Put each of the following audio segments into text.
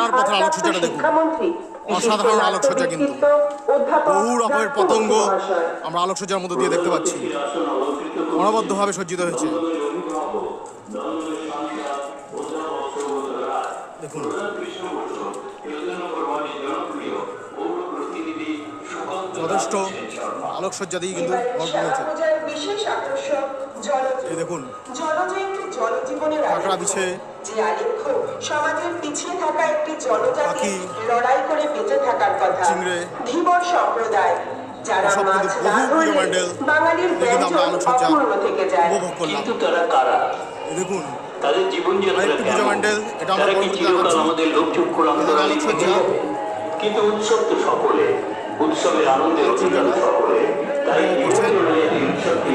ফেরার পথের আলোকসজ্জাটা দেখুন। অসাধারণ আলোকসজ্জা কিন্তু। বহু রকমের পতঙ্গ আমরা আলোকসজ্জার মধ্যে দিয়ে দেখতে পাচ্ছি। অনবদ্যভাবে সজ্জিত হয়েছে। দেখুন। যথেষ্ট আলোকসজ্জা দিয়ে কিন্তু ভরপুর হয়েছে। এই দেখুন। কাঁকড়া বিছে যে আলেখ্য সমাজের পিছিয়ে থাকা একটি জনজাতি লড়াই করে বেঁচে থাকার কথা। ধীবর সম্প্রদায় যারা কিন্তু মাছ না ধরলে বাঙালির দেখে তো আমরা ব্যঞ্জন অপূর্ণ থেকে যায়। কিন্তু তারা কারা? দেখুন তাদের জীবনযাত্রা আরেকটি পুজো কেমন? মণ্ডল, এটা আমরা তারা কি চিরকাল আমাদের লোকচক্ষুর অন্তরালে থেকে কিন্তু উৎসব তো সকলে উৎসবের আনন্দের অধিকার সকলে। তাই উৎসবকে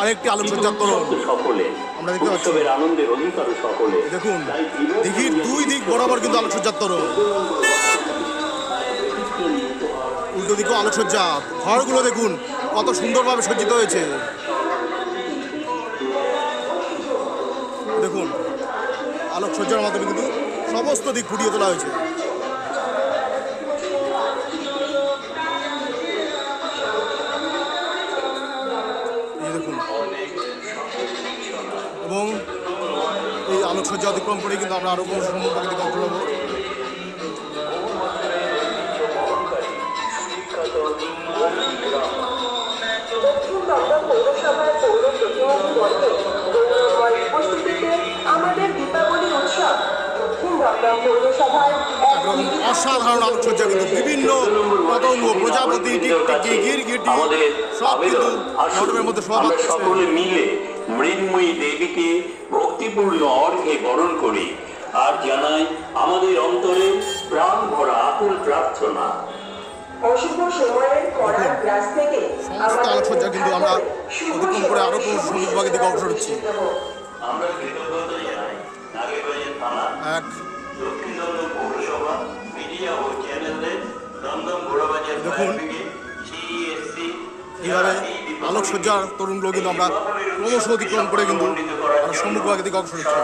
আরেকটি তোরণ সকলে আমরা দেখতে পাচ্ছি। উৎসবের আনন্দের অধিকার সকলে দেখুন দিঘির দুই দিক বরাবর কিন্তু আলোকসজ্জার তোরণ উল্টো দিকেও আলোকসজ্জা। ঘরগুলো দেখুন কত সুন্দরভাবে সজ্জিত হয়েছে। দেখুন আলোকসজ্জার মাধ্যমে কিন্তু সমস্ত দিক ফুটিয়ে তোলা হয়েছে। গৌরবময় উপস্থিতিতে আমাদের দীপাবলি উৎসব দক্ষিণ দমদম পৌরসভার এক একরকম অসাধারণ আলোকসজ্জা কিন্তু বিভিন্ন পতঙ্গ প্রজাপতি টিকটিকি গিরগিটি আমাদের সব কিন্তু মণ্ডপের মধ্যে সকলে মিলে মৃন্ময়ী দেবীকে ভক্তিপূর্ণ অর্ঘে বরণ করি আর জানাই আমাদের অন্তরে প্রাণ ভরা আকুল প্রার্থনা। অশুভ সময়ের করার গ্রাস থেকে আলোকসজ্জা কিন্তু আমরা অতিক্রম করে দিকে অগ্রসর হচ্ছি। এক আলোকসজ্জার তরুণগুলো কিন্তু আমরা ক্রমশ অতিক্রম করে কিন্তু আমরা সম্মুখভাগের দিকে অগ্রসর হচ্ছি।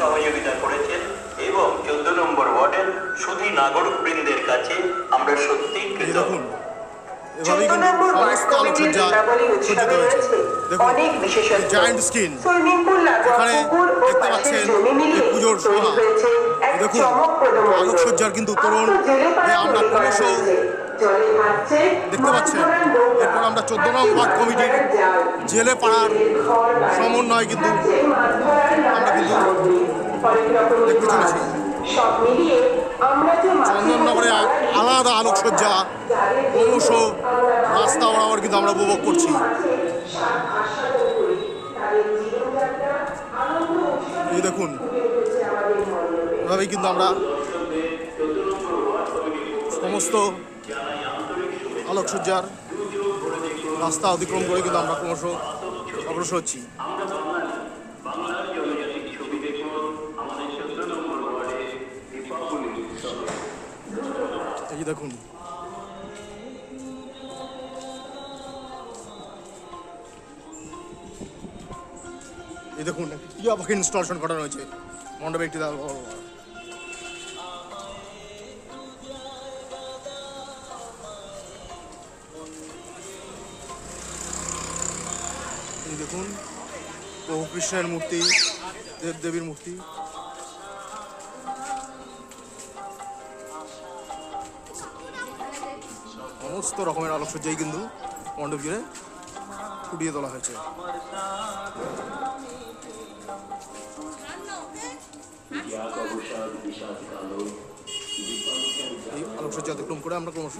সহযোগিতা করেছেন এবং চোদ্দ নম্বর ওয়ার্ডের সুধী নাগরিক বৃন্দের কাছে আমরা সত্যি দেখুন এভাবেই কিন্তু সমস্ত আলোকসজ্জা সজ্জিত হয়েছে। দেখুন জায়ান্ট স্ক্রিন এখানে দেখতে পাচ্ছেন পুজোর শোভা। দেখুন, চমকপ্রদ মণ্ডপ। আলোকসজ্জার কিন্তু তরুণ আমরা ক্রমশ দেখতে পাচ্ছেন মাছ ধরার নৌকা, এরপর আমরা চোদ্দ নম্বর ওয়ার্ড কমিটির জেলে পাড়ার সমন্বয় কিন্তু নানা কিন্তু দেখতে। চলেছি। আমরা চন্দননগরে আলাদা আলোকসজ্জা, ক্রমশ আমরা রাস্তা বরাবর কিন্তু আমরা উপভোগ করছি এই দেখুন। এভাবেই কিন্তু আমরা সমস্ত আলোকসজ্জার রাস্তা অতিক্রম করে কিন্তু আমরা ক্রমশ অগ্রসর হচ্ছি। এই দেখুন। এই দেখুন টিয়া পাখি ইনস্টলেশন করানো হয়েছে। মণ্ডপে একটি দেখুন, প্রভু কৃষ্ণের মূর্তি, দেবদেবীর মূর্তি। সমস্ত রকমের আলোকসজ্জাই কিন্তু মণ্ডপ জুড়ে ফুটিয়ে তোলা হয়েছে। এই আলোকসজ্জা অতিক্রম করে আমরা ক্রমশ